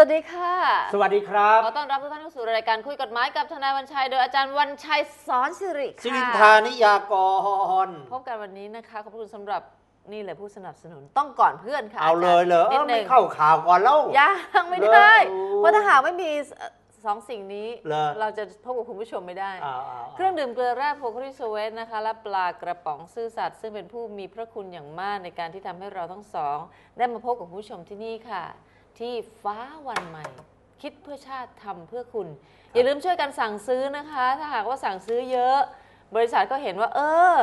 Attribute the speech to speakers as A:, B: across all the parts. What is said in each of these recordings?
A: วัสดีค่ะ
B: สวัสดีครับ
A: ขอต้อนรับทุกท่านเข้าสู่รายการคุยกฎหมายกับทนายวันชัย โดยอาจารย์วันชัยสอนสิริค่ะ
B: สิรินทานิยากร
A: พบกันวันนี้นะคะ ขอบคุณสำหรับนี่เลยผู้สนับสนุนต้องก่อนเพื่อนค่ะ
B: เอาเลยเหรอเอ
A: นิด
B: อ
A: ห
B: ไม่
A: นึ่ง
B: เข้าข่าวก่อนแล้ว
A: ยังไม่ได้
B: เหรอ
A: เพราะถ้าหากไม่มีเอ่อสองสิ่งนี้
B: เหรอ
A: เราจะพบกับคุณผู้ชมไม่ได้
B: อ่าอ่า
A: เครื่องดื่มเกลือแร่โพคริสเวสนะคะ และปลากระป๋องซื่อสัตย์ซึ่งเป็นผู้มีพระคุณอย่างมากในการที่ทำให้เราทั้งสอง ได้มาพบกับคุณผู้ชมที่นี่ค่ะ ที่ฟ้าวันใหม่ คิดเพื่อชาติทำเพื่อคุณ อย่าลืมช่วยกันสั่งซื้อนะคะ ถ้าหากว่าสั่งซื้อเยอะ บริษัทก็เห็นว่า เออ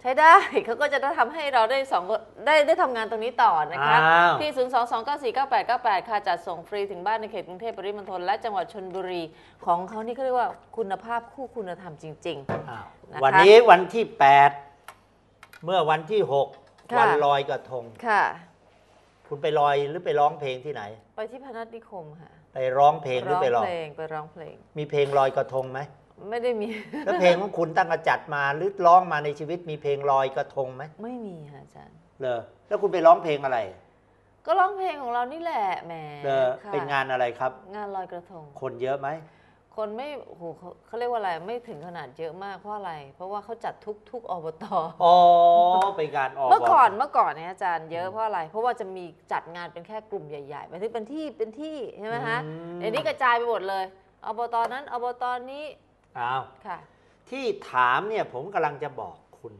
A: ใช้ได้ เขาก็จะได้ทำให้เราได้สองคนได้ได้ทำงานตรงนี้ต่อนะคะ
B: อ้าว
A: ที่ 0 2 2 9 4 9 8 9 8 ค่ะจัดส่งฟรีถึงบ้านในเขตกรุงเทพปริมณฑลและจังหวัดชนบุรี ของเขานี่เขาเรียกว่าคุณภาพคู่คุณธรรมจริง
B: อ้าว
A: นะคะ
B: วันนี้วันที่ 8 เมื่อวันที่ 6
A: ค่ะ
B: วันลอยกระทง
A: ๆ ค่ะ
B: คุณไปลอยหรือไปร้องเพลงที่ไหน
A: ไปที่พนัสนิคมค่ะ
B: ไปร้องเพลงหรือไปร้อง
A: เพลงไปร้องเพลง
B: มีเพลงลอยกระทงไหม
A: ไม่ได้มี
B: แล้วเพลงของคุณตั้งแต่จัดมาหรือร้องมาในชีวิตมีเพลงลอยกระทงไหม
A: ไม่มีค่ะอาจารย์
B: เลอแล้วคุณไปร้องเพลงอะไร
A: ก็ร้องเพลงของเรานี่แหละแหม
B: เลอ
A: ค่ะ
B: เป็นงานอะไรครับ
A: งานลอยกระทง
B: คนเยอะไหม
A: คนไม่โอ้โหเขาเขาเรียกว่าอะไรไม่ถึงขนาดเยอะมากเพราะอะไร เพราะว่าเขาจัดทุกทุกอบต
B: อ๋อเป็นงานออก
A: เมื่อก่อนเมื่อก่อนเนี่ยอาจารย์เยอะเพราะอะไร เพราะว่าจะมีจัดงานเป็นแค่กลุ่มใหญ่ๆหมายถึงเป็นที่เป็นที่ใช่ไหมฮะ
B: อืม
A: เดี๋ยวนี้กระจายไปหมดเลยอบตนั้นอบตนี้
B: อ้าว
A: ค่ะ
B: ที่ถามเนี่ยผมกำลังจะบอกคุณ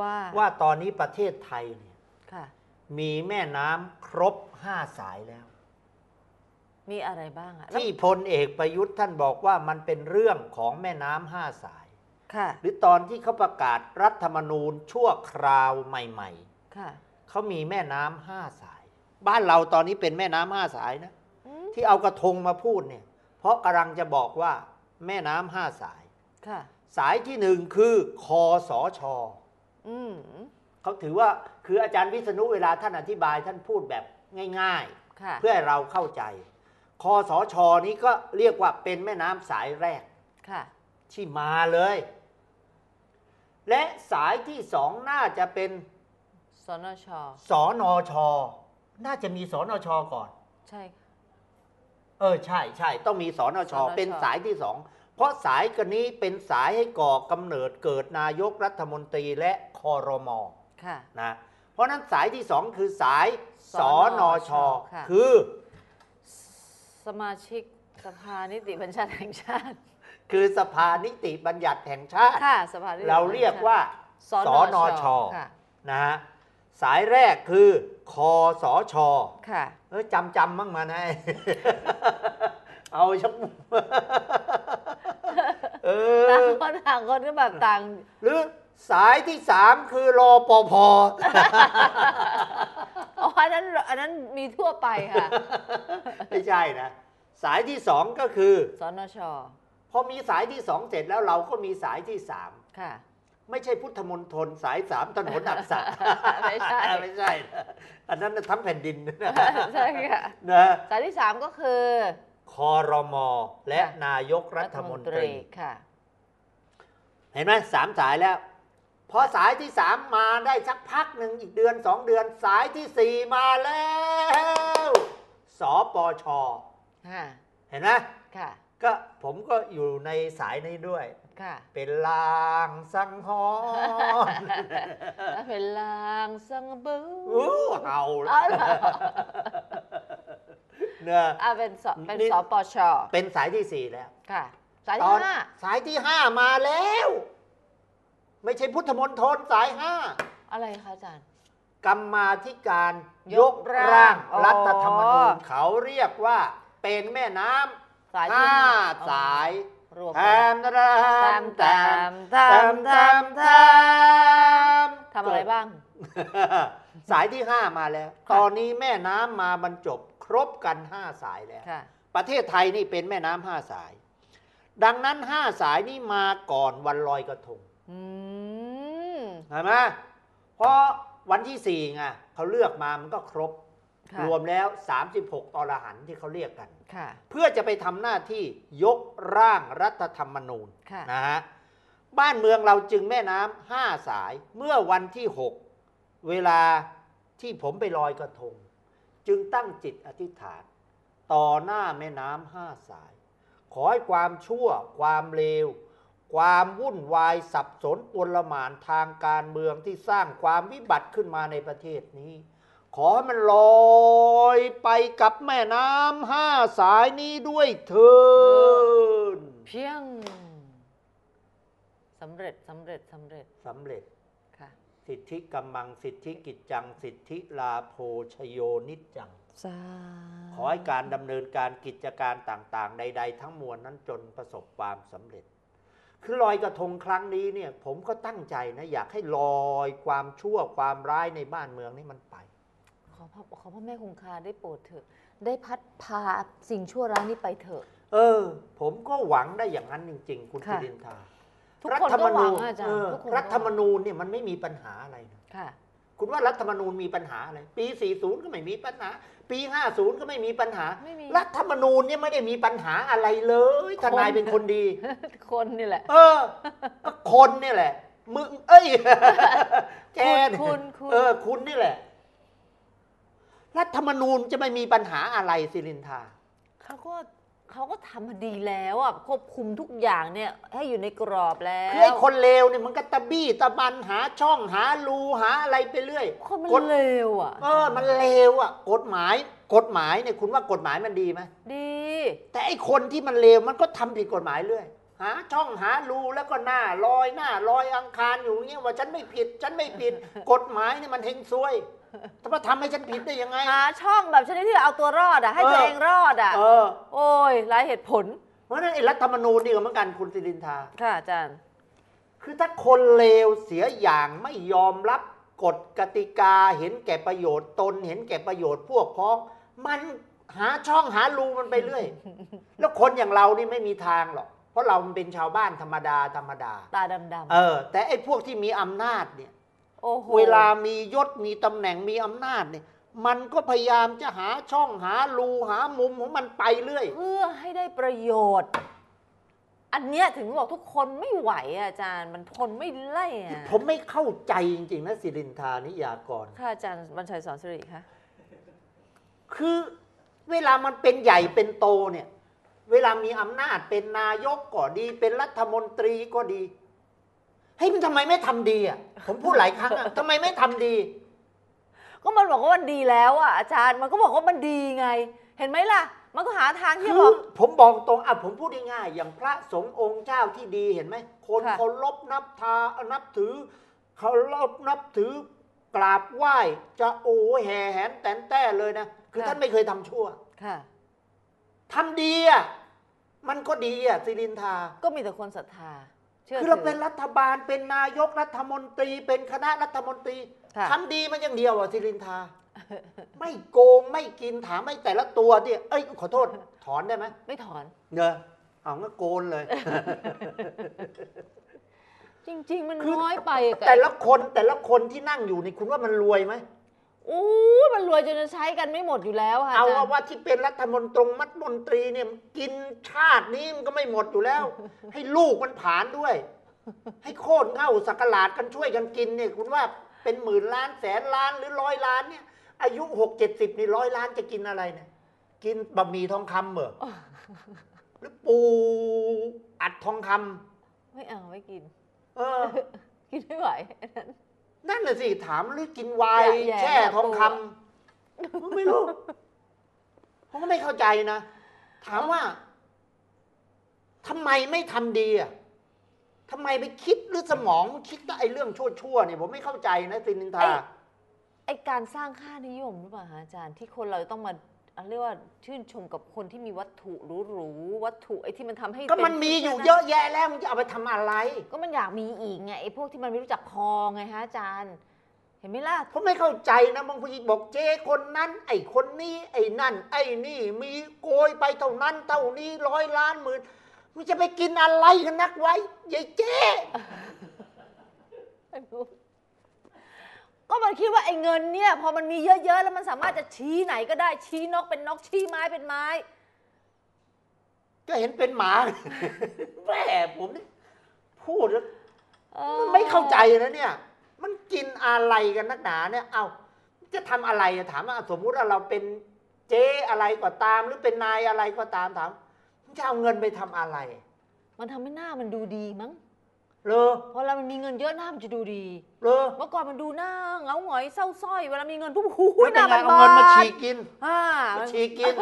A: ว่า
B: ว่าตอนนี้ประเทศไทยเนี่ย
A: ค่ะ
B: มีแม่น้ำครบห้าสายแล้ว
A: มีอะไรบ้างอะแล้ว
B: ที่พลเอกประยุทธ์ท่านบอกว่ามันเป็นเรื่องของแม่น้ำห้าสาย
A: ค่ะ
B: หรือตอนที่เขาประกาศรัฐธรรมนูญชั่วคราวใหม่
A: ค่ะ
B: ๆเขามีแม่น้ำห้าสาย บ้านเราตอนนี้เป็นแม่น้ำห้าสายนะ
A: อืม
B: ที่เอากระทงมาพูดเนี่ย เพราะกำลังจะบอกว่าแม่น้ำห้าสาย
A: ค่ะ
B: สายที่หนึ่งคือคอสอชอ
A: อืม
B: เขาถือว่าคืออาจารย์วิษณุเวลาท่านอธิบายท่านพูดแบบง่าย
A: ค่ะ
B: ๆ เพื่อให้เราเข้าใจ คอสอชอนี้ก็เรียกว่าเป็นแม่น้ำสายแรก
A: ค่ะ
B: ที่มาเลย และสายที่สองน่าจะเป็น
A: สนช
B: สอนอชอน่าจะมีสอนอชอก่อน
A: ใช่ค่ะ
B: เออใช่ใช่ต้องมีสอนอชอ
A: สนช
B: เป็นสายที่สองเพราะสายกันนี้เป็นสายให้ก่อกำเนิดเกิดนายกรัฐมนตรีและคอรมอ
A: ค่ะ
B: นะเพราะฉะนั้นสายที่สองคือสายส
A: ส
B: อนน
A: อ
B: อ
A: ช
B: ช
A: อ
B: อ
A: ค่ะ
B: คือ
A: สมาชิกสภานิติบัญญัติแห่งชาติ
B: คือสภานิติบัญญัติแห่งชาติ
A: ค่ะสภานิติ
B: เราเรียกว่า
A: สน
B: สนช
A: ค่ะ
B: นะฮะสายแรกคือคอสอชอ
A: ค่ะ
B: เออจำจำบ้างมานะเอาชักเอ
A: ต่าง
B: อ
A: คนต่างคนก็แบบต่าง
B: หรือ สายที่สามคือรอปภ
A: อ๋ออันนั้นอันนั้นมีทั่วไปค่ะ
B: ไม่ใช่นะ สายที่สองก็คือ
A: สนช
B: พอมีสายที่สองเสร็จแล้วเราก็มีสายที่สาม
A: ค่ะ
B: ไม่ใช่พุทธมณฑลสายสามถนนอักษะ
A: ไม่ใช่
B: ไม่ใช่นะอันนั้นน่ะทั้งแผ่นดินนะ
A: ใช่ค่ะ
B: นะ
A: สายที่สามก็คือ
B: คอรมอและ
A: ค่ะ
B: นายกรัฐมนตรี
A: ค่ะ
B: เห็นไหมสามสายแล้ว พอสายที่สามมาได้สักพักหนึ่งอีกเดือนสองเดือนสายที่สี่มาแล้วสปช
A: ค่ะ
B: เห็นไหม
A: ค่ะ
B: ก็ผมก็อยู่ในสายนี้ด้วย
A: ค่ะ
B: เป็นลางสังหรณ์
A: แล้วเป็นลางสังบู
B: อู้เห่า
A: อ๋อ
B: แล้ว
A: เหรอ
B: เนื้อ
A: อ่าเป็นสเป็น
B: นี่
A: สปช
B: เป็นสายที่สี่แล้ว
A: ค่ะ สาย
B: ต
A: ที่
B: อน
A: ห้า
B: สายที่ห้ามาแล้ว ไม่ใช่พุทธมณฑลสายห้า
A: อะไรคะอาจารย์
B: กรรมาธิการย
A: ย
B: ก
A: กร่าง
B: ร่าง
A: อ๋อ
B: รัฐธรรมนูญเขาเรียกว่าเป็นแม่น้
A: สายำที่
B: ห้า
A: ห้า
B: สาย
A: รวม
B: แท
A: กัน
B: มแทมแทม
A: แทมแทมแทมแทมทำอะไรบ้าง
B: สายที่ห้ามาแล้ว
A: ค่ะ
B: ตอนนี้แม่น้ำมาบรรจบครบกันห้าสายแล้ว
A: ค่ะ
B: ประเทศไทยนี่เป็นแม่น้ำห้าสาย ดังนั้นห้าสายนี่มาก่อนวันลอยกระทง
A: อืม
B: เห็นไหมเพราะวันที่สี่ไงเขาเลือกมามันก็ครบ
A: ค่ะ
B: รวมแล้ว 36ตรหันที่เขาเรียกกัน
A: ค่ะ
B: เพื่อจะไปทำหน้าที่ยกร่างรัฐธรรมนูญ
A: ค่ะ
B: นะฮะบ้านเมืองเราจึงแม่น้ำห้าสายเมื่อวันที่ 6 เวลาที่ผมไปลอยกระทง จึงตั้งจิตอธิษฐาน ต่อหน้าแม่น้ำห้าสาย ขอให้ความชั่วความเลว ความวุ่นวายสับสนปวนละหมานทางการเมืองที่สร้างความวิบัติขึ้นมาในประเทศนี้ ขอให้มันลอยไปกับแม่น้ำห้าสายนี้ด้วยเถิน
A: เพียงสำเร็จสำเร็จสำเร็จ
B: สำเร็จ
A: ค่ะ
B: สิทธิกำมังสิทธิกิจจัง สิทธิลาโภชโยนิจจัง
A: สา
B: ขอให้การดำเนินการกิจการต่างๆ ใด ๆ ทั้งมวลนั้นจนประสบความสำเร็จ คือลอยกระทงครั้งนี้เนี่ย ผมก็ตั้งใจนะอยากให้ลอยความชั่วความร้ายในบ้านเมืองนี่มันไป
A: ขอพระขอพระแม่คงคาได้โปรดเถอะ ได้พัดพาสิ่งชั่วร้ายนี้ไปเถอะ
B: เออ ผมก็หวังได้อย่างนั้นจริง ๆ คุณ
A: ค่ะ
B: สิรินทา
A: ทุกคนก็หวังอะอาจาร
B: เอ
A: ย์
B: อ
A: ทุกคน
B: รัฐธรรมนูญเนี่ยมันไม่มีปัญหาอะไรนะ
A: ค่ะ
B: คุณว่ารัฐธรรมนูญมีปัญหาอะไร ปี 40 ก็ไม่มีปัญหา ปี 50 ก็ไม่มีปัญหา
A: ไม่มี
B: รัฐธรรมนูญเนี่ยไม่ได้มีปัญหาอะไรเลย ทนายเป็นคนดี
A: คนนี่แหละ
B: เออก็คนนี่แหละ มึง เอ้ยแกเนี่ย
A: คุณคุณ
B: เออ คุณนี่แหละ รัฐธรรมนูญจะไม่มีปัญหาอะไรสิรินทา
A: เขาก็ เขาก็ทำมาดีแล้วอะควบคุมทุกอย่างเนี่ยให้อยู่ในกรอบแล้
B: คือไอ้
A: ว
B: คนเลวเนี่ยมันก็ตะบี้ตะบันหาช่องหารูหาอะไรไปเรื่อย
A: คนมัน
B: กฎ
A: เลวอะ
B: เออมันเลวอะ กฎหมาย กฎหมายเนี่ยคุณว่ากฎหมายมันดีไหม
A: ดี
B: แต่ไอ้คนที่มันเลวมันก็ทำผิดกฎหมายเรื่อยหาช่องหารูแล้วก็หน้าลอยหน้าลอยอังคารอยู่อย่างเงี้ยว่าฉันไม่ผิดฉันไม่ผิด กฎหมายเนี่ยมันเฮงซวย จะมาทำให้ฉันผิดได้ยังไง
A: หาช่องแบบชนิดที่เอาตัวรอดอะ ให้
B: เออ
A: ตัวเองรอดอะ
B: เออ
A: โอ้ยหลายเหตุผล
B: เพราะฉะนั้นไอ้รัฐธรรมนูญนี่ก็เหมือนกันคุณสิรินทา
A: ค่ะอาจารย์
B: คือถ้าคนเลวเสียอย่างไม่ยอมรับกฎกติกาเห็นแก่ประโยชน์ตน เห็นแก่ประโยชน์พวกพ้อง มันหาช่องหารูมันไปเรื่อย แล้วคนอย่างเรานี่ไม่มีทางหรอก เพราะเรามันเป็นชาวบ้านธรรมดาธรรมดา
A: ตาดำ
B: เออ แต่ไอ้พวกที่มีอำนาจเนี่ย
A: ๆโอ้โห
B: เวลามียศมีตำแหน่งมีอำนาจเนี่ยมันก็พยายามจะหาช่องหารูหามุมของมันไปเรื่อย
A: เพื่อให้ได้ประโยชน์ อันเนี้ยถึงบอกทุกคนไม่ไหวอะอาจารย์มันทนไม่ไล่อะ
B: ผมไม่เข้าใจจริงๆนะสิรินทานิยากร
A: ค่ะอาจารย์บรรชัยสอนสิริคะ
B: คือเวลามันเป็นใหญ่เป็นโตเนี่ย เวลามีอำนาจเป็นนายกก็ดี เป็นรัฐมนตรีก็ดี เฮ้ยมันทำไมไม่ทำดีอะผมพูดหลายครั้งอะทำไมไม่ทำดี
A: ก็มันบอกว่ามันดีแล้วอะอาจารย์มันก็บอกว่ามันดีไง เห็นไหมล่ะ มันก็หาทางที่
B: คื
A: จะบ
B: อ
A: อก
B: ผมบอกตรงอะผมพูดง่ายๆอย่างพระสงฆ์องค์เจ้าที่ดีเห็นไหมคน
A: ค่ะ
B: เคารพนับทานับถือเคารพนับถือกราบไหว้ จะโอ้แห่แหนแตนแต้เลยนะ คือท่านไม่เคยทำชั่ว
A: ค่ะ
B: ทำดีอะมันก็ดีอะสิรินทา
A: ก็มีแต่คนศรัทธา เชื่อ
B: คือเรา
A: ถื
B: เป็นรัฐบาลเป็นนายกรัฐมนตรี เป็นคณะรัฐมนตรี
A: ค่ะ
B: ทำดีมันอย่างเดียวอะสิรินทา ไม่โกงไม่กินถามไม่แต่ละตัวเนี่ยเอ้ยขอโทษ ถอนได้ไหม
A: ไม่ถอน
B: เนอะเอางั้นโกนเลย
A: จริง ๆ มัน
B: คือ
A: น้อยไปอะ
B: แต่ละคนแต่ละคนที่นั่งอยู่นี่คุณว่ามันรวยไหม
A: โอ้ยมันรวยจนจะใช้กันไม่หมดอยู่แล้วค่ะ
B: เอา
A: อาจารย์
B: ว่าที่เป็นรัฐมนตรีมัดมนตรีเนี่ยกินชาตินี้มันก็ไม่หมดอยู่แล้ว ให้ลูกมันผานด้วย ให้โค่นเข้าสักหลาดกันช่วยกันกินเนี่ยคุณว่าเป็นหมื่นล้านแสนล้านหรือร้อยล้านเนี่ย อายุหกเจ็ดสิบนี่ร้อยล้านจะกินอะไรเนี่ยกินบะหมี่ทองคำเหรอหรือปูอัดทองคำ
A: ไม่เอาไม่กิน
B: เออ
A: กินไม่ไหวอันนั้น
B: นั่นน่ะสิถามหรือกินไวน์
A: แย่ๆ
B: แช่
A: แบบ
B: ทองค
A: ปูำ
B: ไม่รู้ผมก็ไม่เข้าใจนะ ถามว่าทำไมไม่ทำดีอะทำไมไปคิดหรือสมองคิดแต่ไอ้เรื่องชั่วๆเนี่ยผมไม่เข้าใจนะซินินทา
A: ไอการสร้างค่านิยมหรือเปล่าคะอาจารย์ที่คนเราจะต้องมาอะ เรียกว่าชื่นชมกับคนที่มีวัตถุหรูๆวัตถุไอที่มันทำให้
B: ก็มัน
A: ป็
B: มีอยู่
A: ที่
B: เยอะแยะแล้วมันจะเอาไปทำอะไร
A: ก็มันอยากมีอีกไงไอพวกที่มันไม่รู้จักพอไงฮะอาจารย์ เห็นไหมล่ะ
B: ผมไม่เข้าใจนะบางคนบอกเจ๊คนนั้น ไอ้คนนี้ไอ้นั่น ไอ้นี่มีโกยไปเท่านั้นเท่านี้ร้อยล้านหมื่นมันจะไปกินอะไรกันนักไว้ยายเจ๊
A: ก็มันคิดว่าไอ้เงินเนี่ยพอมันมีเยอะๆ แล้วมันสามารถจะชี้ไหนก็ได้ชี้นกเป็นนกชี้ไม้เป็นไม้
B: ก็เห็นเป็นหมาแม่ผมนี่พูดแล้ว
A: เออ
B: ไม่เข้าใจนะเนี่ย มันกินอะไรกันนักหนาเนี่ย เอาจะทำอะไรอะถามว่าสมมุติว่าเราเป็นเจ๊อะไรก็ตาม หรือเป็นนายอะไรก็ตามถามมึงจะเอาเงินไปทำอะไร
A: มันทำให้หน้ามันดูดีมั้ง
B: เลอ
A: พอเรามันมีเงินเยอะหน้ามันจะดูดี
B: เลอ
A: เมื่อก่อนมันดูหน้าเหงาหงอยเศร้าสร้อยเวลามีเงินปุ๊บหู
B: ไม่
A: ห
B: เป็น
A: น้า
B: ไร
A: มัน
B: เอา
A: บา
B: เงินมา
A: ด
B: ฉีกกิน
A: อ่า
B: มาฉีกกิน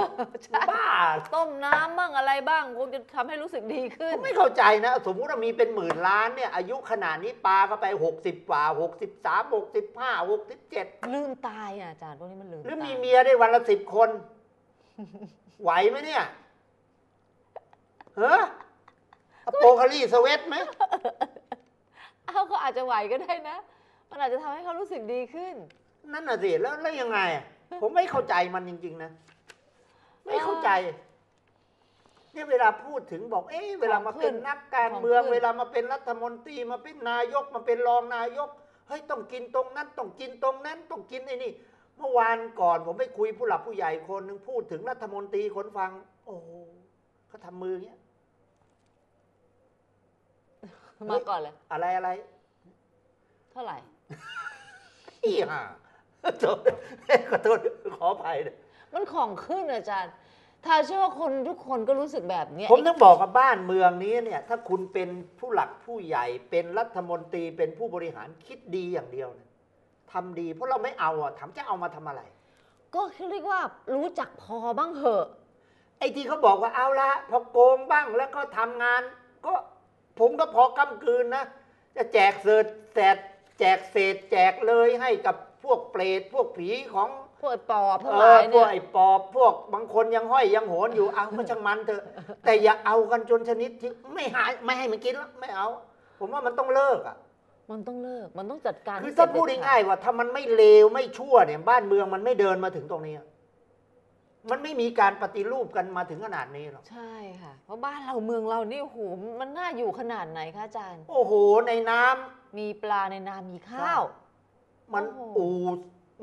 A: ใช่
B: บ้า
A: ต้มน้ำบ้างอะไรบ้างคงจะทำให้รู้สึกดีขึ้
B: ผ
A: น
B: มไม่เข้าใจนะ สมมุติว่ามีเป็นหมื่นล้านเนี่ย อายุขนาดนี้ปลาเข้าไป 60กว่า63 65 67
A: ลืมตายอะอาจารย์พวกนี้มันลืม
B: หรือ
A: ตาย
B: มีเมียได้วันละสิบคน ไหวไหมเนี่ยเฮ้ออโปคาลีสเวตไหม
A: เอ้าเขาอาจจะไหวก็ได้นะ มันอาจจะทำให้เขารู้สึกดีขึ้น
B: นั่นน่ะสิแล้วแล้วยังไงอะผมไม่เข้าใจมันจริง ๆ นะ ไม่เข้าใจ เนี่ยเวลาพูดถึงบอก เอ๊ะเวลามาเป็นนักการเมือง
A: ของขึ้น
B: เวลามาเป็นรัฐมนตรีมาเป็นนายกมาเป็นรองนายกเฮ้ยต้องกินตรงนั้นต้องกินตรงนั้นต้องกินไอ้นี่ เมื่อวานก่อนผมไปคุยผู้หลักผู้ใหญ่คนหนึ่งพูดถึงรัฐมนตรีคนฟัง โอ้โหเขาทำมืออย่างเงี้ย
A: มาก่อนเลย
B: อะไรอะไร
A: เท่าไหร่
B: อีห่าโทษขอโทษขออภัยนะ
A: มันของขึ้นอาจารย์ถ้าเชื่อว่าคนทุกคนก็รู้สึกแบบเนี้ย
B: ผมต้องบอกกับบ้านเมืองนี้เนี่ย ถ้าคุณเป็นผู้หลักผู้ใหญ่เป็นรัฐมนตรีเป็นผู้บริหารคิดดีอย่างเดียวนะทำดีเพราะเราไม่เอาอะถามจะเอามาทำอะไร
A: ก็เรียกว่ารู้จักพอบ้างเหอะ
B: ไอ้ที่เขาบอกว่าเอาละพอโกงบ้างแล้วก็ทำงาน ก็ ผมก็พอกำกืนนะ จะแจกเศษแสดแจกเศษแจกเลยให้กับพวกเปรตพวกผีของ
A: พวกไอ้ปอบทั้ง
B: เอ
A: หลา
B: อยพ
A: เนี่
B: วก
A: ย
B: ไอ้ปอบพวกบางคนยังห้อยยังโหนอยู่ เอาก็ช่างมันเถอะ แต่อย่าเอากันจนชนิดที่ไม่หายไม่ให้มันกินแล้วไม่เอา ผมว่ามันต้องเลิกอะ
A: มันต้องเลิก มันต้องจัดการ
B: คือ
A: ให้
B: ถ้า
A: เสร็จ
B: พูด
A: เด็ดข
B: ง่ายๆว่าถ้ามันไม่เลวไม่ชั่วเนี่ยบ้านเมืองมันไม่เดินมาถึงตรงนี้อะ มันไม่มีการปฏิรูปกันมาถึงขนาดนี้หรอก
A: ใช่ค่ะ เพราะบ้านเราเมืองเรานี่โอ้โหมันน่าอยู่ขนาดไหนคะอาจารย์
B: โอ้โห ในน้ำ
A: มีปลาในนามีข้าว
B: มัน
A: โอ้โห
B: อู่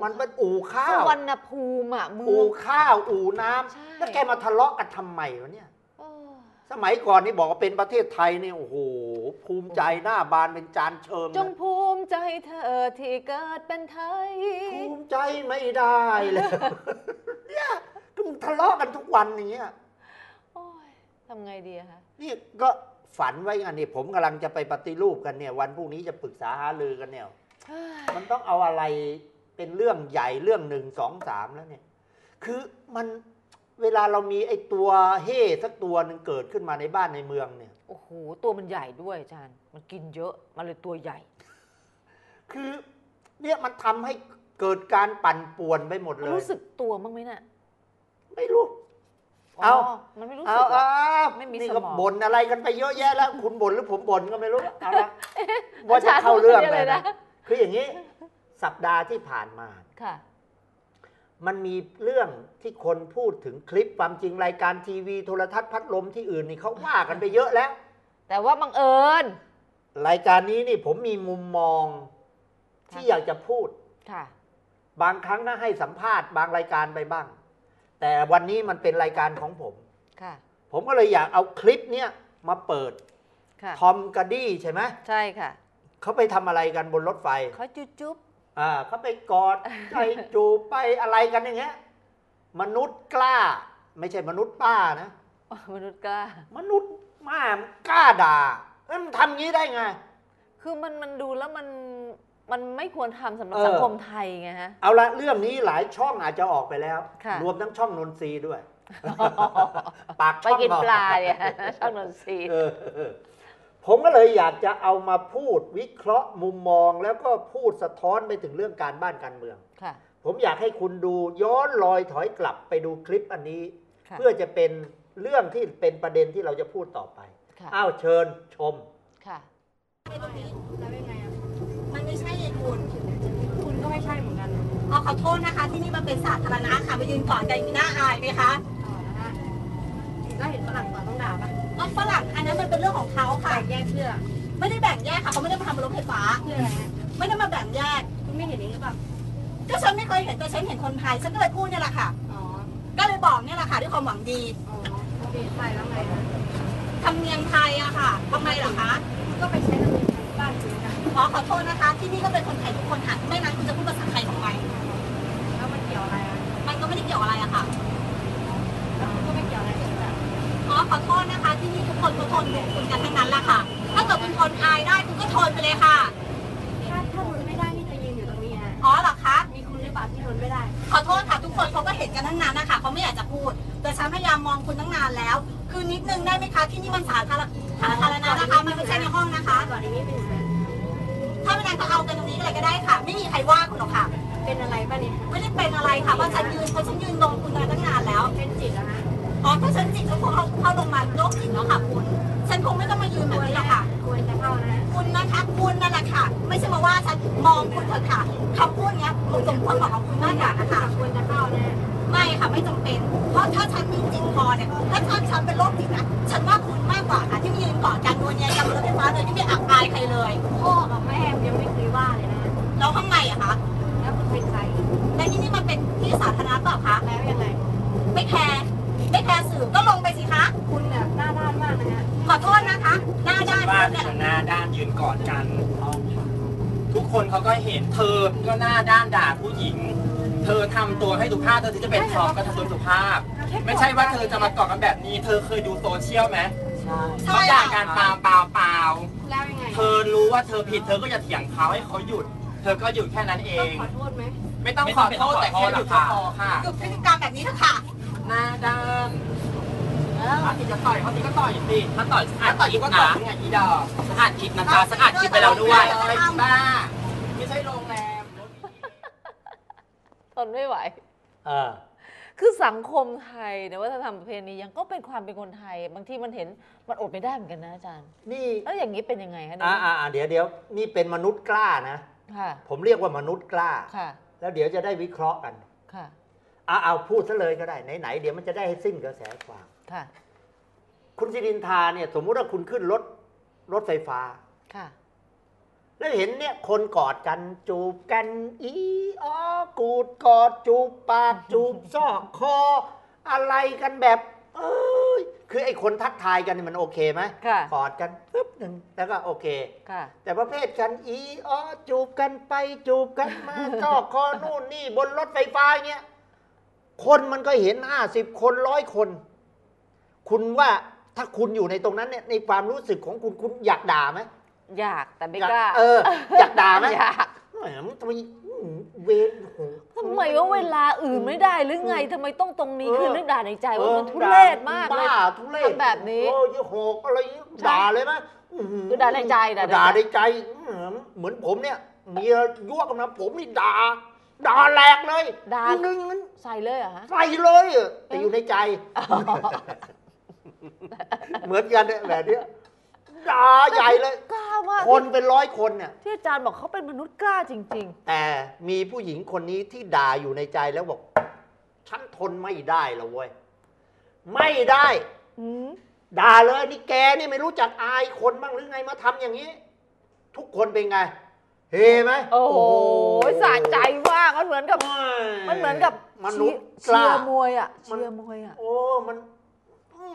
B: มันเป็นอู่ข้า
A: ส
B: ว
A: วรรณภูมิอะเมื
B: อู่
A: อง
B: ข้าว อู่น้
A: ใช่ำ
B: แล้วแกมาทะเลาะกันทำไมวะเนี่ย
A: เออ
B: สมัยก่อนนี่บอกว่าเป็นประเทศไทยเนี่ยโอ้โห ภูมิใจหน้าบานเป็นจานเชิง
A: จง
B: นะ
A: ภูมิใจเธอที่เกิดเป็นไทย
B: ภูมิใจไม่ได้เลย เนี่ย ก็มึงทะเลาะกันทุกวันอย่างเงี้ย
A: โอ้ยทำไงดีอะคะ
B: นี่ก็ฝันไว้ไงนี่ผมกำลังจะไปปฏิรูปกันเนี่ย วันพรุ่งนี้จะปรึกษาหารือกันเนี่ย
A: เฮ้ย
B: มันต้องเอาอะไรเป็นเรื่องใหญ่เรื่องหนึ่งสองสามแล้วเนี่ย คือมันเวลาเรามีไอ้ตัวเฮ่สักตัวหนึ่งเกิดขึ้นมาในบ้านในเมืองเนี่ย
A: โอ้โห ตัวมันใหญ่ด้วยอาจารย์ มันกินเยอะมันเลยตัวใหญ่
B: คือเนี่ยมันทำให้เกิดการปั่นป่วนไปหมด
A: มัน
B: เลย
A: รู้สึกตัวบ้างไหมน่ะ
B: ไม่รู้ เอา
A: มันไม่รู้
B: เอา
A: สึกหร
B: เอา
A: อก
B: เอา
A: ไม่มี
B: นี่
A: ส
B: ก็
A: มอง
B: บ่นอะไรกันไปเยอะแยะแล้ว คุณบ่นหรือผมบ่นก็ไม่รู้เอาละว่าจะเข้าเรื่องเลยนะคืออย่างนี้ สัปดาห์ที่ผ่านมา
A: ค่ะ
B: มันมีเรื่องที่คนพูดถึงคลิปความจริงรายการทีวีโทรทัศน์พัดลมที่อื่นนี่เขาว่ากันไปเยอะแล้ว
A: แต่ว่าบังเอิญ
B: รายการนี้นี่ผมมีมุมมองที่
A: ค่ะ
B: อยากจะพูด
A: ค่ะ
B: บางครั้งก็ให้สัมภาษณ์บางรายการไปบ้าง แต่วันนี้มันเป็นรายการของผม
A: ค่ะ
B: ผมก็เลยอยากเอาคลิปเนี้ยมาเปิด
A: ค่ะ
B: ทอมกระดี้ใช่ไหม
A: ใช่ค่ะ
B: เขาไปทำอะไรกันบนรถไฟ
A: เขาจุ๊บจุ๊บ
B: อ่าเขาไปกอด ไปจูบไปอะไรกันอย่างเงี้ยมนุษย์กล้า ไม่ใช่มนุษย์ป้านะ
A: มนุษย์กล้า
B: มนุษย์มากกล้าด่าเอ้ยมันทำงี้ได้ไง
A: คือมันมันดูแล้วมัน มันไม่ควรทำสำหรับ
B: เออ
A: สังคมไทยไงฮะ
B: เอาละเรื่องนี้หลายช่องอาจจะออกไปแล้ว
A: ค่ะ
B: รวมทั้งช่องนนทรีย์ด้วย ปาก
A: ไป
B: ช่อง
A: กิน
B: ออ
A: ปลาเนี่ยช่องนนทรีย์
B: เออเออผมก็เลยอยากจะเอามาพูดวิเคราะห์มุมมอง แล้วก็พูดสะท้อนไปถึงเรื่องการบ้านการเมือง
A: ค่ะ
B: ผมอยากให้คุณดูย้อนรอยถอยกลับไปดูคลิปอันนี้
A: ค่ะ
B: เพื่อจะเป็นเรื่องที่เป็นประเด็นที่เราจะพูดต่อไป
A: ค่ะ
B: อ้าวเชิญชม
A: ค่ะ
C: แล้วยังไงอะ มันไม่ใช่คุณ
D: คุณก็ไม่ ใช่เหมือนกัน
C: เอาขอโทษนะคะ ที่นี่มันเป็นสาธารณะค่ะมายืนกอดกันน่าอายไหมคะ
D: ต่อนะฮะแล้วเห็นฝรั่งก่อนต้องด่าปะ
C: เอาฝรั่งอันนั้นมันเป็นเรื่องของเขาค่ะ
D: แตกแยกเชื่อ
C: ไม่ได้แบ่งแยกค่ะเขาไม่ได้มาทำบนรถไฟฟ้า
D: เพื่ออะไรฮะ
C: ไม่ได้มาแบ่งแยก
D: คุณไม่เห็นเองหรือเปล่า
C: ก็ฉันไม่เคยเห็นแต่ฉันเห็นคนไทยฉันก็เลยพูดเนี่ยแหละค่ะ
D: อ๋อ
C: ก็เลยบอกเนี่ยแหละค่ะด้วยความหวังดี
D: อ๋อโอเคไปแล้วไงนะ
C: ทำเนียมไทยอะค่ะทำไมเหรอคะ
D: คุณก็ไปใช้ระเบียบทางบ้านคุณกัน
C: ขอขอโทษนะคะ ที่นี่ก็เป็นคนไทยทุกคนค่ะ ไม่นั้นคุณจะพูดภาษาไทยทำไม
D: แล้วมันเกี่ยวอะไรอะ
C: มันก็ไม่ได้เกี่ยวอะไรอะค่ะ
D: อ
C: ขอโทษนะคะ ที่นี่ทุกคนก็ทนดูคุณกันทั้งนั้นแหละค่ะ ถ้าเกิดคุณทนอายได้คุณก็ทนไปเลยค่ะ
D: ถ้าถ้าทนไม่ได้นี่จะยืนอยู่ตรงนี้ฮะ
C: อ๋อเหรอคะ
D: มีคุณหรือเปล่าที่ทนไม่ได้
C: ขอโทษค่ะทุกคนเขาก็เห็นกันทั้งนั้นนะคะเขาไม่อยากจะพูด แต่ฉันพยายามมองคุณตั้งนานแล้ว คือนิดนึงได้ไหมคะที่นี่มันสาธารณสาธารณะนะคะ มันไม่ใช่ในห้องนะคะ
D: ก่อนนี้เป็นยังไง
C: ถ้าไม่งั้นก็เอากันตรงนี้เลยก็ได้ค่ะ ไม่มีใครว่าคุณหรอกค่ะ
D: เป็นอะไรป่ะเนี่ย
C: ไม่ได้เป็นอะไรค่ะเพราะฉันยืนเพราะฉันยืนตรงคุณมาตั้งนานแล้ว
D: เป็นจิตเหรอฮะ
C: อ๋อถ้าฉันจิตก็คงเข้าเข้าโรงพยาบาลโรคจิตแล้วค่ะคุณ ฉันคงไม่ต้องมายืนแบบนี้หรอกค่ะ
D: ควรจะเข้านะ
C: คุณนะคะคุณนั่นแหละค่ะ ไม่ใช่มาว่าฉันมองคุณเถอะค่ะคำพูดเนี้ยมันสมควรบอกกับคุณมากกว่านะคะ
D: ควรจะเข้านะ
C: ไม่ค่ะไม่จำเป็น เพราะถ้าฉันมีจิตพอเนี่ยถ้าฉันฉันเป็นโรคจิตนะฉันว่าคุณมากกว่าค่ะที่มายืนกอดกันนวลเนียกันบนรถไฟฟ้าโดยที่ไม่อับอายใครเลย
D: พ่อกับแม่
C: แล้วข้างในอะคะ
D: แล้วคุณเป็นใคร
C: และที่นี่มันเป็นที่สาธารณะเปล่าคะ
D: แล้วยังไง
C: ไม่แคร์ไม่แคร์สื่อก็ลงไปสิคะ
D: คุณเนี่ยหน้าด้านมากนะฮะ
C: ขอโทษนะคะ หน้าด้าน
E: ว่า
C: เนี่ย
E: เธอหน้าด้านยืนกอดกัน ทุกคนเขาก็เห็นเธอก็หน้าด้านด่าผู้หญิง เธอทำตัวให้สุภาพเธอถึงจะเป็นทอมก็ทำตัวสุภาพ ไม่ใช่ว่าเธอจะมากอดกันแบบนี้ เธอเคยดูโซเชียลไหม
A: ใช่
E: เขาด่ากันเปล่าเปล่าเปล่า
D: แล้วยังไง
E: เธอรู้ว่าเธอผิดเธอก็อย่าเถียงเขาให้เขาหยุด เธอก็หยุดแค่นั้นเอ
D: ต้อง
E: ง
D: ขอโทษไหม
E: ไม่ต้องขอโทษแต่แค่หยุดก็พอค่ะ
C: หยุดพฤติกรรมแบบนี้เถอะค่ะ
E: หน้าด้านเขาทีจะต่อยเขาทีก็ต่อยสิถ้าต่อยอ่านต่อยอีกก็ต่อยไงอีดอกสะอาดคลิปนะคะสะอาดคลิปไปแล้วด้วยอะไรบ้าไม่ใช่โรงแรม
A: ทนไม่ไหว
B: เออ
A: คือสังคมไทยเนี่ยวัฒนธรรมประเพณียังก็เป็นความเป็นคนไทย บางทีมันเห็นมันอดไม่ได้เหมือนกันนะอาจารย์
B: นี่
A: แล้วอย่างนี้เป็นยังไงคะเนี่
B: อ่ายอ่าอ่าเดี๋ยวเดี๋ยวนี่เป็นมนุษย์กล้านะ
A: ค่ะ
B: ผมเรียกว่ามนุษย์กล้า
A: ค่ะ
B: แล้วเดี๋ยวจะได้วิเคราะห์กัน
A: ค่ะ
B: เอาเอาพูดซะเลยก็ได้ไหนๆเดี๋ยวมันจะได้ให้สิ้นกระแสความ
A: ค่ะ
B: คุณสิรินทาเนี่ย สมมุติว่าคุณขึ้นรถรถไฟฟ้า
A: ค่ะ
B: แล้วเห็นเนี่ย คนกอดกันจูบกัน อีอ้อกูดกอดจูบปากจูบซอกคอ อะไรกันแบบ เอ้ย คือไอ้คนทักทายกันนี่มันโอเคไหม
A: ค่ะ
B: กอดกันปึ๊บหนึ่งแล้วก็โอเค
A: ค่ะ
B: แต่ประเภทกันอีอ้อจูบกันไปจูบกันมาซอกคอนู่นนี่บนรถไฟฟ้าเงี้ยคนมันก็เห็นห้าสิบคนร้อยคน คุณว่าถ้าคุณอยู่ในตรงนั้นเนี่ยในความรู้สึกของคุณคุณอยากด่าไหม
A: อยากแต่ไม่
B: อยาก
A: กล้า
B: เออ อยากด่าไหม
A: อยาก
B: แหมทำไมเวรโอ้โห
A: ทำไมว่าเวลาอื่นไม่ได้หรือไงทำไมต้องตรงนี้
B: เออ
A: คือนึกด่าในใจว่ามัน
B: ออ
A: ทุเรศมากเลย
B: บ้าทุเรศ
A: ทำแบบนี้
B: โอ้ยโหกอะไรอย่างงี้
A: ใช่
B: ด่าเลยไหมอื้อหือ
A: คือด่าในใจด่าในใจ
B: ด่าในใจอื้อหือเหมือนผมเนี่ยเมียยั่วกำลังผมนี่ด่าด่าแหลกเลย
A: ด่า
B: นึงนั้น
A: ใส่เลยเหรอฮะ
B: ใส่เลยอะแต่อยู่ในใจ เหมือนกันเนี่ยแบบเนี้ย ด่าใหญ่เลย
A: กล้ามาก
B: คนเป็นร้อยคนเนี่ย
A: ที่อาจารย์บอกเขาเป็นมนุษย์กล้าจริง
B: แต่มีผู้หญิงคนนี้ที่ด่าอยู่ในใจแล้วบอก ฉันทนไม่ได้แล้วเว้ย ไม่ได้
A: ๆ อืม
B: ด่าเลยนี่แกนี่ไม่รู้จักอายคนบ้างหรือไงมาทำอย่างนี้ ทุกคนเป็นไง เฮไหม
A: โอ้โหสะใจมากมันเหมือนกับ มันเหมือนกับ
B: มนุษย์ก
A: เชี
B: ล้า
A: ยร์มวยอะ
B: มัน
A: เชียร์มวยอะ
B: โอ้มัน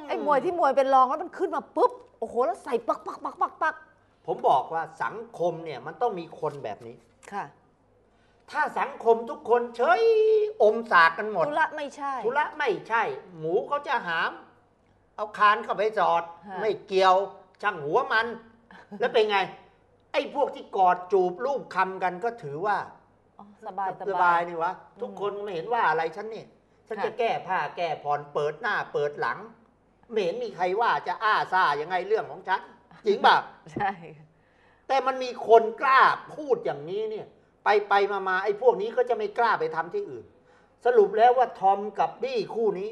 A: ไอ้มวยที่มวยเป็นรองแล้วมันขึ้นมาปุ๊บโอ้โห แล้วใส่ปักปักปักปักปัก
B: ผมบอกว่าสังคมเนี่ยมันต้องมีคนแบบนี้
A: ค่ะ
B: ถ้าสังคมทุกคนเฉยอมสากกันหมด
A: ธุระไม่ใช่
B: ธุระไม่ใช่ หมูเขาจะหาม เอาคานเข้าไปจอด
A: ฮะ
B: ไม่เกี่ยวช่างหัวมัน แล้วเป็นไง ไอ้พวกที่กอดจูบรูปคำกันก็ถือว่า
A: อ๋อสบายส
B: ส
A: บา
B: บาย
A: ย
B: นี่วะ ทุกคนก็ไม่เห็นว่าอะไรฉันนี่ฉัน
A: ค่ะ
B: จะแก้ผ้าแก้ผ่อนเปิดหน้าเปิดหลัง ไม่เห็นมีใครว่าจะอ้าซ่ายังไงเรื่องของฉันจริงป่ะ
A: ใช่
B: แต่มันมีคนกล้าพูดอย่างนี้เนี่ย ไปไปมามาไอ้พวกนี้ก็จะไม่กล้าไปทำที่อื่น สรุปแล้วว่าทอมกับดี้คู่นี้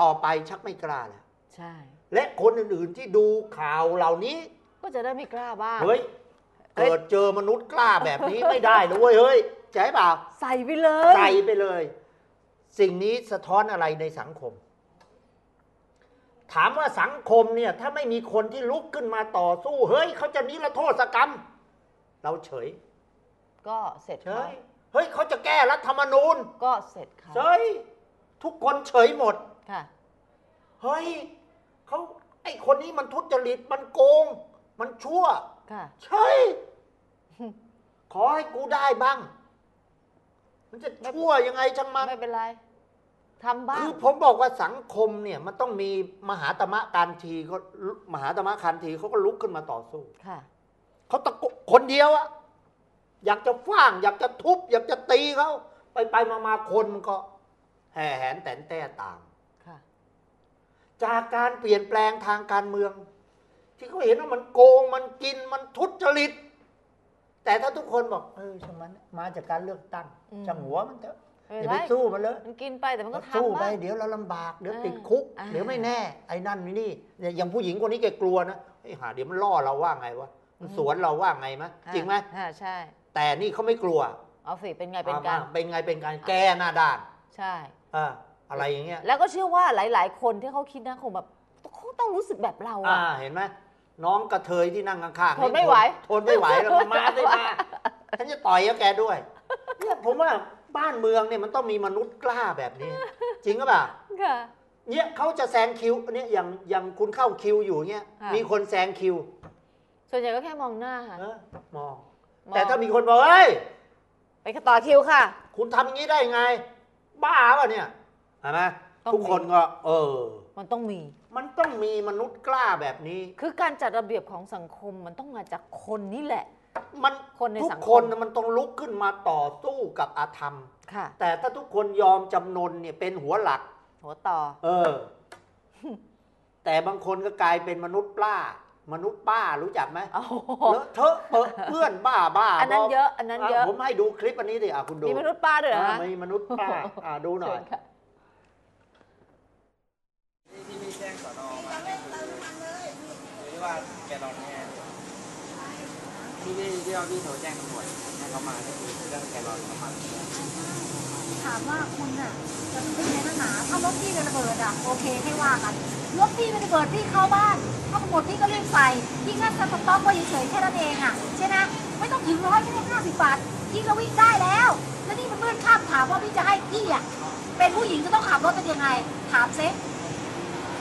B: ต่อไปชักไม่กล้าแล้ว
A: ใช่
B: และคนอื่นๆที่ดูข่าวเหล่านี้
A: ก็จะได้ไม่กล้าบ้าง
B: เฮ้ย
A: เฮ้ย
B: เกิดเจอมนุษย์กล้าแบบนี้ไม่ได้นะเว้ยเฮ้ยใช่เปล่า
A: ใส่ไปเลย
B: ใส่ไปเลย สิ่งนี้สะท้อนอะไรในสังคม ถามว่าสังคมเนี่ยถ้าไม่มีคนที่ลุกขึ้นมาต่อสู้ เฮ้ยเขาจะนิรโทษกรรม เราเฉย
A: ก็เสร็จ
B: เฉ
A: เขา
B: ยเฮ้ยเขาจะแก้รัฐธรรมนูญ
A: ก็เสร็จเขา
B: เฉยทุกคนเฉยหมด
A: ค่ะ
B: เฮ้ยเขาไอ้คนนี้มันทุจริตมันโกง มันชั่ว
A: ค่ะ
B: เฉยขอให้กูได้บ้าง มันจะชั่วยังไงช่างมัน
A: ไม่เป็นไร ทำบ้าง
B: คือผมบอกว่าสังคมเนี่ยมันต้องมีมหาตมะการทีเขามหาตมะคันทีเขาก็ลุกขึ้นมาต่อสู้
A: ค่ะ
B: เขาตะโกคนเดียวอะอยากจะฟ้าง อยากจะทุบ อยากจะตีเขาไปไปมามาคนมันก็ แห่แหนแตนแต้ตาม
A: ค่ะ
B: จากการเปลี่ยนแปลงทางการเมือง ที่เขาเห็นว่ามันโกงมันกินมันทุจริต แต่ถ้าทุกคนบอกเออช่างมันมาจากการเลือกตั้ง
A: อืม
B: ช่างหัวมันเถอะ
A: ไม่
B: อย่า
A: เป็น
B: ไป
A: ไร
B: สู้มันเลย
A: มันกินไปแต่มันก็
B: สู้
A: ทำ
B: ไป
A: บ้าง
B: เดี๋ยวเราลำบากเดี๋ยว
A: เออ
B: ติดคุก
A: อ่า
B: เดี๋ยวไม่แน่ ไอ้นั่นนี่นี่อย่างผู้หญิงคนนี้แกกลัวนะไอ้หาเดี๋ยวมันล่อเราว่าไงวะมันสวนเราว่าไงมะจริงไหม
A: อ่าใช่
B: แต่นี่เขาไม่กลัว
A: เอาสิเป็นไงเป็นกัน
B: อ่าเป็นไงเป็นการแก้หน้าด้าน
A: ใช่
B: อ่าอะไรอย่างเงี้ย
A: แล้วก็เชื่อว่าหลาย ๆ คนที่เขาคิดนะคงแบบเขาต้องรู้สึกแบบเรา
B: อ่า
A: อะ
B: เห็นไหมน้องกระเทยที่นั่งข้างๆ
A: ทนไม่ไหว
B: ทนไม่ไหวแล้วมามาสิมาฉันจะต่อยกับแกด้วยเนี่ยผมว่า บ้านเมืองเนี่ยมันต้องมีมนุษย์กล้าแบบนี้ จริงหรือเปล่า
A: ค่ะ
B: เนี่ยเขาจะแซงคิวเนี่ยอย่างอย่างคุณเข้าคิวอยู่เนี่ย
A: ค่ะ
B: มีคนแซงคิว
A: ส่วนใหญ่ก็แค่มองหน้าค่ะ
B: เออมอง
A: มอง
B: แต่ถ้ามีคนบอกเฮ้ย
A: ไปต่อคิวค่ะ
B: คุณทำอย่างนี้ได้ไง บ้าป่ะเนี่ยเห็นไหม
A: ต้อง
B: ทุกคนก็ เออ
A: มันต้องมี
B: มันต้องมีมนุษย์กล้าแบบนี้
A: คือการจัดระเบียบของสังคมมันต้องมาจากคนนี่แหละ
B: มัน
A: คนใน
B: ทุก
A: สังคม
B: คนน่ะมันต้องลุกขึ้นมาต่อสู้กับอาธรรม
A: ค่ะ
B: แต่ถ้าทุกคนยอมจำนนเนี่ยเป็นหัวหลัก
A: หัวต่อ
B: เออ แต่บางคนก็กลายเป็นมนุษย์ป้า มนุษย์ป้ารู้จักไหม
A: โอ้โห
B: เลอะเทอะเปอะเพื่อนบ้าบ้า
A: อันนั้น
B: บก
A: เยอะ อันนั้นเยอะ
B: ผมให้ดูคลิปอันนี้ดิอะคุณดู
A: มีมนุษย์ป้าด้วยเหรอ
B: อ่า
A: คะ
B: มีมนุษย์ป้าอ่าดูหน่อย
A: เชิญค่ะ
F: ที่มีแจ้งสอนอมาหรือว่าแกรอนแน่ ที่ที่ที่เราที่โทรแจ้งตำรวจให้เขามาก็คือเรื่องแกรอนเขามา
G: ถามว่าคุณน่ะจะเป็นในหนาถ้ารถพี่เป็นระเบิดอะโอเคให้ว่ากันรถพี่เป็นระเบิดพี่เข้าบ้านถ้าหมดพี่ก็รีบใส่พี่แค่สต็อกไว้เฉยๆแค่นั้นเองอะใช่ไหมไม่ต้องถึงร้อยไม่ห้าสิบบาทพี่ก็วิ่งได้แล้ว แล้วนี่มันเมื่อนข้ามถามว่าพี่จะให้พี่อะเป็นผู้หญิงจะต้องขับรถเป็นยังไง ถามเซ็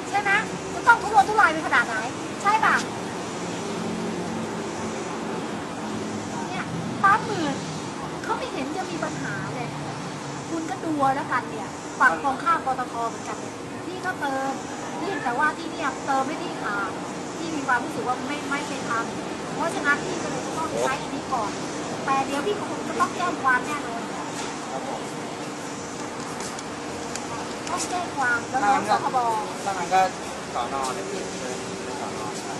G: ใช่ไหมจะต้องทุรนทุรายไปขนาดไหน ใช่ป่ะ เนี่ยป้าหมื่นเขาไม่เห็นจะมีปัญหาเลย คุณก็ดูแล้วกันเนี่ยฝั่งตรงข้ามปตทเหมือนกันเนี่ยที่ก็เติมนี่แต่ว่าที่เนี่ยเติมไม่ที่ขาดที่มีความรู้สึกว่าไม่ไม่เป็นธรรมเพราะฉะนั้นพี่ก็เลยจะต้องใช้อันนี้ก่อน แต่เดี๋ยวพี่คงจะต้องแจ้งความแน่นอนต้องแจ้งความแล้วร้องสคบ
F: ถ้างั้นก็สอนอเลยพี่เลยสอนอครับ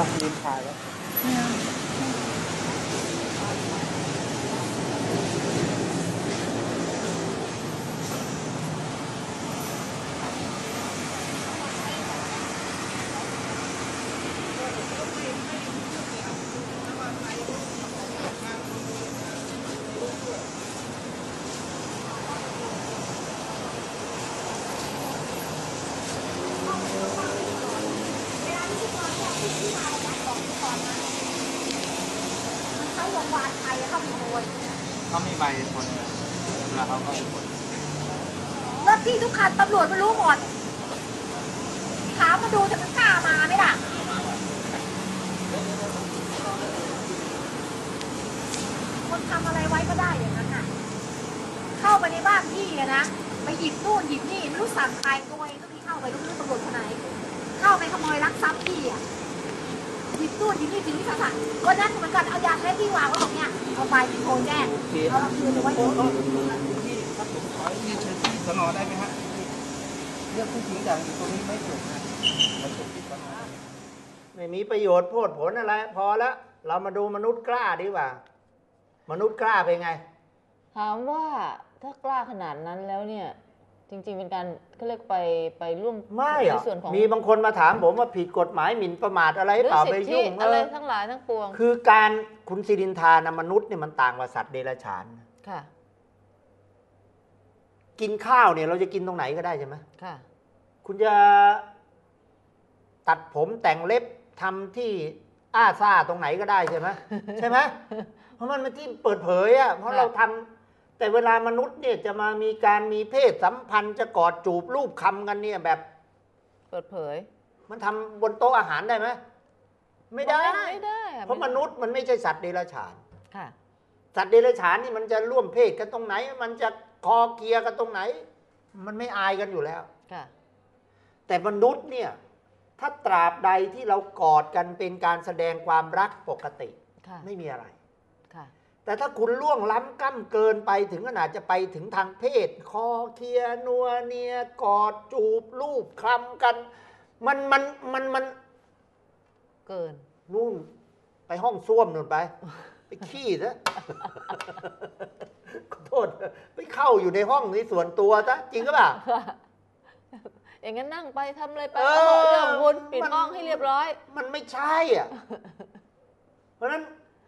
B: อะลืมถ่ายแล้ว
G: มันใช้โรงพยาบาลไทยเข้าไปโวย
F: เขามีใบคนแล้วเขาก็คน
G: รถที่ทุกคันตำรวจมันรู้หมดถามมาดูจะมันกล้ามาไหมล่ะ คนทำ อะไรไว้ก็ได้อย่างนั้นน่ะ เข้าไปในบ้านพี่อะนะไปหยิบนู่นหยิบนี่ไม่รู้สั่งใครตัวเองก็มีเข้าไปรู้ไม่รู้ตำรวจคนไหน เข้าไปขโมยลักทรัพย์พี่อะหยิบนู่นหยิบนี่ถึงที่สาขาวันนั้นเหมือนกันเอายาเล่ที่วางไว้ตรงเนี้ยเอาไปโทรแจ้งเอาคืนเอาไว้ตรงนี้
F: ที่ครับผมขอที่เชิญที่สนอได้ไหมฮะเรื่องผู้หญิงอย่างอยู่ตรงนี้ไม่จบนะไม่จบที่สน
B: ไม่มีประโยชน์โพดผลอะไร พอแล้วเรามาดูมนุษย์กล้าดีกว่า มนุษย์กล้าเป็นไง
A: ถามว่าถ้ากล้าขนาดนั้นแล้วเนี่ย จริง ๆ เป็นการเขาเรียกไปไปร่วม
B: ไม่หร
A: ใน
B: อก
A: ส่วนของ
B: มีบางคนมาถามผมว่าผิดกฎหมายหมิ่นประมาทอะไร
A: หรือ
B: เปล่า
A: สิ
B: ไป
A: ทธิ
B: ยุ่งเอ
A: อะไร
B: อ
A: ทั้งหลายทั้งปวง
B: คือการคุณสิรินทานนะมนุษย์เนี่ยมันต่างกว่าสัตว์เดรัจฉาน
A: ค่ะ
B: กินข้าวเนี่ยเราจะกินตรงไหนก็ได้ใช่ไหม
A: ค่ะ
B: คุณจะตัดผมแต่งเล็บทำที่อ้าซ่าตรงไหนก็ได้ใช่ไหมใช่ไหม เพราะมันเป็นที่เปิดเผยอะเพราะ
A: ค่ะ
B: เราทำแต่เวลามนุษย์เนี่ยจะมามีการมีเพศสัมพันธ์จะกอดจูบรูปคำกันเนี่ยแบบ
A: เปิดเผย
B: มันทำบนโต๊ะอาหารได้ไหมไม่ได้
A: ไม่ได้อ
B: เพราะมนุษย์มันไม่ใช่สัตว์เดรัจฉาน
A: ค่ะ
B: สัตว์เดรัจฉานนี่มันจะร่วมเพศกันตรงไหน มันจะคอเกียร์กันตรงไหน มันไม่อายกันอยู่แล้ว
A: ค่ะ
B: แต่มนุษย์เนี่ย ถ้าตราบใดที่เรากอดกันเป็นการแสดงความรักปกติ
A: ค่ะ
B: ไม่มีอะไร
A: ค่ะ
B: แต่ถ้าคุณล่วงล้ำก้ำเกินไปถึงขนาดจะไปถึงทางเพศ คอเคียนัวเนียกอดจูบลูบคลำกัน มันมันมันมัน
A: เกิน
B: นู่นไปห้องส้วมนู่นไป ไปขี้ซะขอโทษ ไปเข้าอยู่ในห้องนี้ส่วนตัวซะจริงก็ปล่ะ
A: อย่างนั้นนั่งไปทำอะไรไป
B: เออ
A: เอาเรื่องของคุณปิด
B: มัน
A: ห้องให้เรียบร้อย
B: มันไม่ใช่อะ เพราะฉะนั้น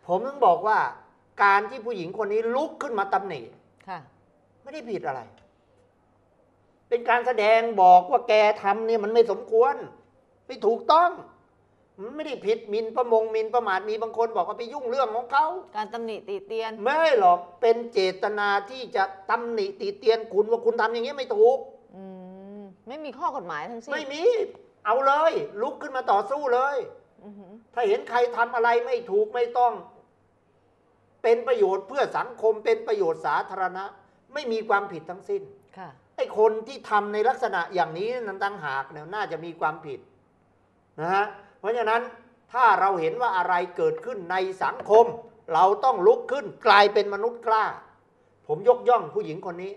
B: ผมต้องบอกว่า การที่ผู้หญิงคนนี้ลุกขึ้นมาตำหนิ
A: ค่ะ
B: ไม่ได้ผิดอะไร เป็นการแสดงบอกว่าแกทำเนี่ยมันไม่สมควร ไม่ถูกต้อง มันไม่ได้ผิดหมินประมงหมินประมาทมีบางคนบอกว่าไปยุ่งเรื่องของเขา
A: การตำหนิติเตียน
B: ไม่หรอกเป็นเจตนาที่จะตำหนิติเตียนคุณว่าคุณทำอย่างนี้ไม่ถูก
A: อืมไม่มีข้อกฎหมายทั้งสิ้น
B: ไม่มี เอาเลย ลุกขึ้นมาต่อสู้เลย
A: อือหือ
B: ถ้าเห็นใครทำอะไรไม่ถูกไม่ต้อง เป็นประโยชน์เพื่อสังคมเป็นประโยชน์สาธารณะ ไม่มีความผิดทั้งสิ้น
A: ค่ะ
B: ไอ้คนที่ทำในลักษณะอย่างนี้นั้นตั้งหากเนี่ยน่าจะมีความผิดนะฮะเพราะฉะนั้นถ้าเราเห็นว่าอะไรเกิดขึ้นในสังคม เราต้องลุกขึ้นกลายเป็นมนุษย์กล้า ผมยกย่องผู้หญิงคนนี้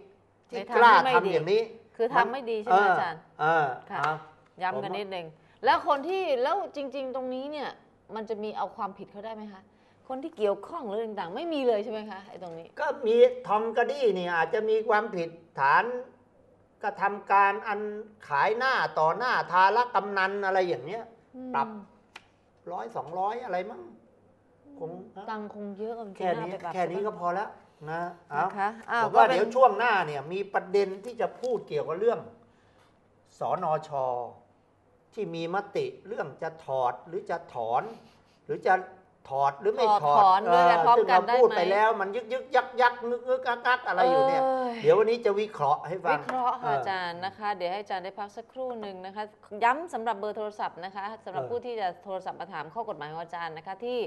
B: ที่
A: ในทาง
B: กล้า
A: ที่ไม่
B: ทำ
A: ดี
B: อย่างนี้
A: คือทำไม่ดีใช่ไหมอาจารย์
B: เออ
A: ค่ะ
B: เอา
A: ย้ำกันนิดนึงแล้วคนที่แล้วจริง ๆ ตรงนี้เนี่ยมันจะมีเอาความผิดเขาได้ไหมคะ คนที่เกี่ยวข้องหรือต่างๆ ไม่มีเลยใช่ไหมคะไอ้ตรงนี้
B: ก็มีทอมกระดี้เนี่ยอาจจะมีความผิดฐานกระทำการอันขายหน้าต่อหน้าทารกำนันอะไรอย่างเนี้ยปรับร้อยสองร้อยอะไรมั้งคง
A: ตังค์คงเยอะจริงๆ
B: แค่นี้า
A: ไปปรับ
B: แค่นี้ก็พอแล้วนะเอา
A: นะคะอ้า
B: ผมว่า
A: ก็ป็น
B: เดี๋ยวช่วงหน้าเนี่ยมีประเด็นที่จะพูดเกี่ยวกับเรื่องสอนอชอที่มีมติเรื่องจะถอดหรือจะถอน หรือจะ ถอดหรือไม่ถอด
A: ถอนด้วยกันพร้อม
B: ซึ่ง
A: กัน
B: เรา
A: ได้
B: พูด
A: ไหม
B: ไปแล้วมันยึกยึกยักยักนึกนึกกักกักอะไรอยู่เนี่ย
A: ย
B: เดี๋ยววันนี้จะวิเคราะห์ให้ฟัง
A: วิเคราะห์ค่ะ
B: เออ
A: อาจารย์นะคะ เดี๋ยวให้อาจารย์ได้พักสักครู่หนึ่งนะคะ ย้ำสำหรับเบอร์โทรศัพท์นะคะสำหรับ
B: เออ
A: ผู้ที่จะโทรศัพท์มาถามข้อกฎหมายของอาจารย์นะคะที่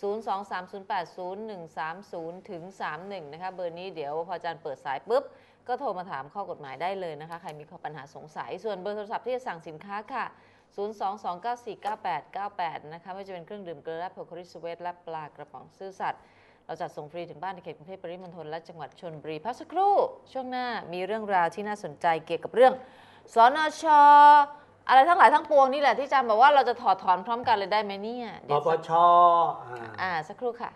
A: 023080130ถึง31นะคะเบอร์นี้เดี๋ยวพออาจารย์เปิดสายปุ๊บก็โทรมาถามข้อกฎหมายได้เลยนะคะ ใครมีข้อปัญหาสงสัย ส่วนเบอร์โทรศัพท์ที่จะสั่งสินค้าค่ะ 022949898 นะคะไม่ว่าจะเป็นเครื่องดื่มเกลือและโพคริสเวตและปลากระป๋องซื่อสัตย์เราจัดส่งฟรีถึงบ้านในเขตกรุงเทพปริมณฑลและจังหวัดชนบุรีพักสักครู่ ช่วงหน้ามีเรื่องราวที่น่าสนใจเกี่ยวกับเรื่องสนชอะไรทั้งหลายทั้งปวงนี่แหละที่อาจารย์บอกว่าเราจะถอดถอนพร้อมกันเลยได้ไหมเนี่ย
B: ป
A: เดี๋ยว
B: ป
A: สัก
B: ชอ่า
A: อ่าสักครู่ค่ะ